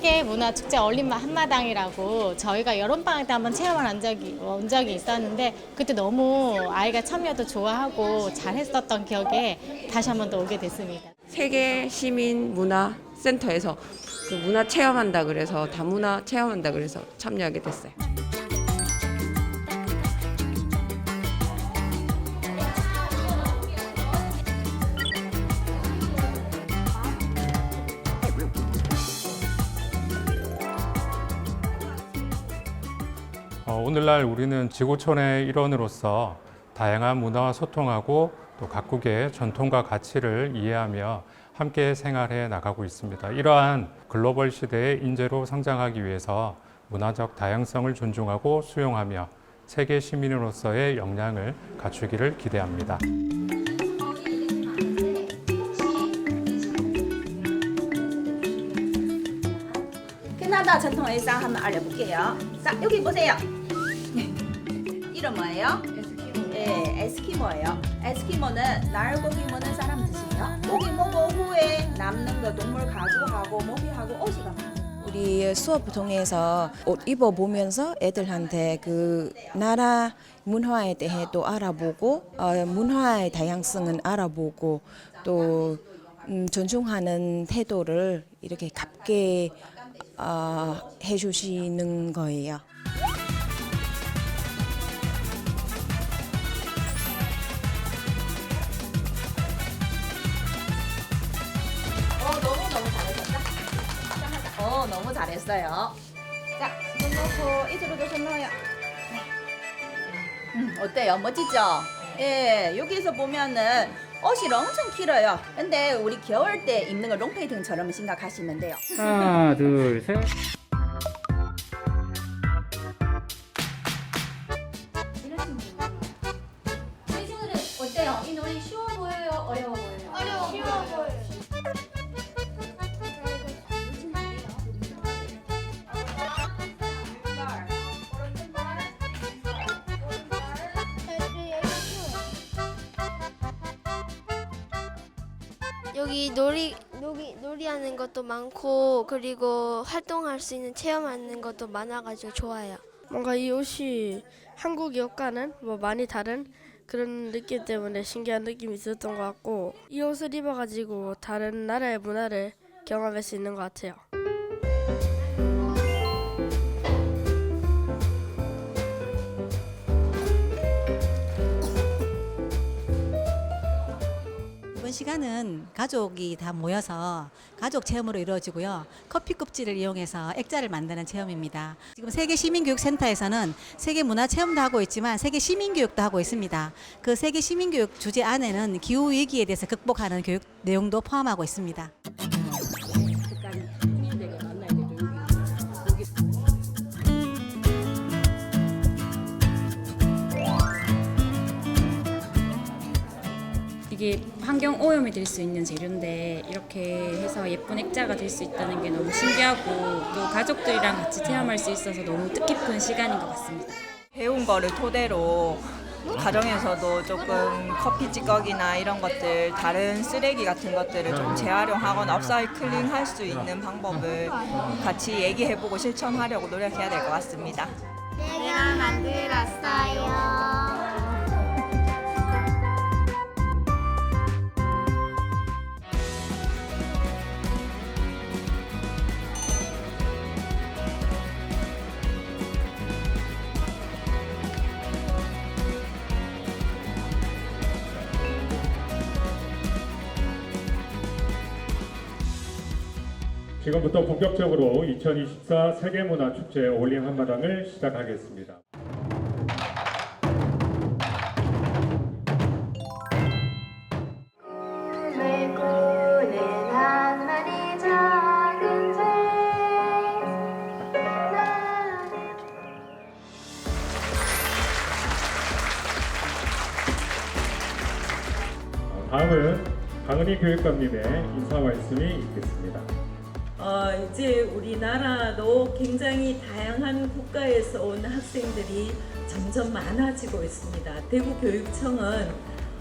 세계 문화 축제 올림 한마당이라고 저희가 여름방학 때 한번 체험을 한 적이 온 적이 있었는데 그때 너무 아이가 참여도 좋아하고 잘했었던 기억에 다시 한 번 더 오게 됐습니다. 세계 시민 문화 센터에서 그 문화 체험한다 그래서 다문화 체험한다 그래서 참여하게 됐어요. 오늘날 우리는 지구촌의 일원으로서 다양한 문화와 소통하고 또 각국의 전통과 가치를 이해하며 함께 생활해 나가고 있습니다. 이러한 글로벌 시대의 인재로 성장하기 위해서 문화적 다양성을 존중하고 수용하며 세계 시민으로서의 역량을 갖추기를 기대합니다. 캐나다 전통 의상 한번 알려볼게요. 자, 여기 보세요. 이름 뭐예요? 에스키모. 예, 에스키모예요. 에스키모는 날 고기 먹는 사람 뜻이에요. 고기 먹어 후에 남는 거 동물 가죽하고 모기하고 옷이 가 우리 수업 통해서 옷 입어 보면서 애들한테 그 나라 문화에 대해 또 알아보고 어, 문화의 다양성은 알아보고 또 음, 존중하는 태도를 이렇게 갖게 어, 해주시는 거예요. 어, 너무 잘했어요. 자, 손 놓고 이쪽으로도 손 넣어요. 네. 음, 어때요? 멋지죠? 예, 여기서 보면은 옷이 엄청 길어요. 근데 우리 겨울 때 입는 거 롱페이팅처럼 생각하시면 돼요. 하나, 둘, 셋. 여기 놀이 놀이 놀이하는 것도 많고 그리고 활동할 수 있는 체험하는 것도 많아가지고 좋아요. 뭔가 이 옷이 한국 옷과는 뭐 많이 다른 그런 느낌 때문에 신기한 느낌이 있었던 것 같고 이 옷을 입어가지고 다른 나라의 문화를 경험할 수 있는 것 같아요. 이번 시간은 가족이 다 모여서 가족 체험으로 이루어지고요. 커피 껍질을 이용해서 액자를 만드는 체험입니다. 지금 세계 시민교육센터에서는 세계 문화 체험도 하고 있지만 세계 시민교육도 하고 있습니다. 그 세계 시민교육 주제 안에는 기후 위기에 대해서 극복하는 교육 내용도 포함하고 있습니다. 이게 환경 오염이 될 수 있는 재료인데 이렇게 해서 예쁜 액자가 될 수 있다는 게 너무 신기하고 또 가족들이랑 같이 체험할 수 있어서 너무 뜻깊은 시간인 것 같습니다. 배운 거를 토대로 가정에서도 조금 커피 찌꺼기나 이런 것들 다른 쓰레기 같은 것들을 좀 재활용하거나 업사이클링 할 수 있는 방법을 같이 얘기해보고 실천하려고 노력해야 될 것 같습니다. 내가 만들었어요. 지금부터 본격적으로 2024 세계문화축제 올림 한마당을 시작하겠습니다. 나 다음은 강은희 교육감님의 인사 말씀이 있겠습니다. 어, 이제 우리나라도 굉장히 다양한 국가에서 온 학생들이 점점 많아지고 있습니다. 대구교육청은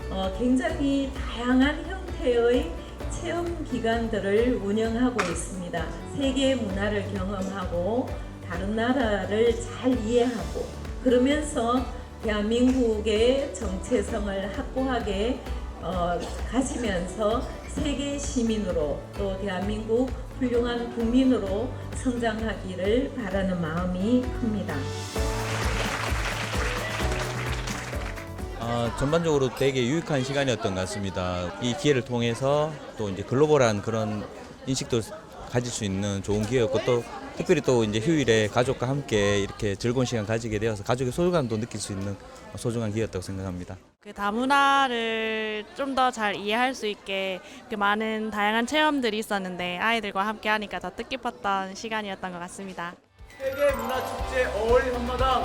어, 굉장히 다양한 형태의 체험 기관들을 운영하고 있습니다. 세계 문화를 경험하고 다른 나라를 잘 이해하고 그러면서 대한민국의 정체성을 확고하게 어, 가지면서 세계 시민으로 또 대한민국 훌륭한 국민으로 성장하기를 바라는 마음이 큽니다. 어, 전반적으로 되게 유익한 시간이었던 것 같습니다. 이 기회를 통해서 또 이제 글로벌한 그런 인식도 가질 수 있는 좋은 기회였고 또 특별히 또 이제 휴일에 가족과 함께 이렇게 즐거운 시간 가지게 되어서 가족의 소중함도 느낄 수 있는 소중한 기회였다고 생각합니다. 그 다문화를 좀 더 잘 이해할 수 있게 그 많은 다양한 체험들이 있었는데 아이들과 함께 하니까 더 뜻깊었던 시간이었던 것 같습니다. 세계 문화 축제 어울림 한마당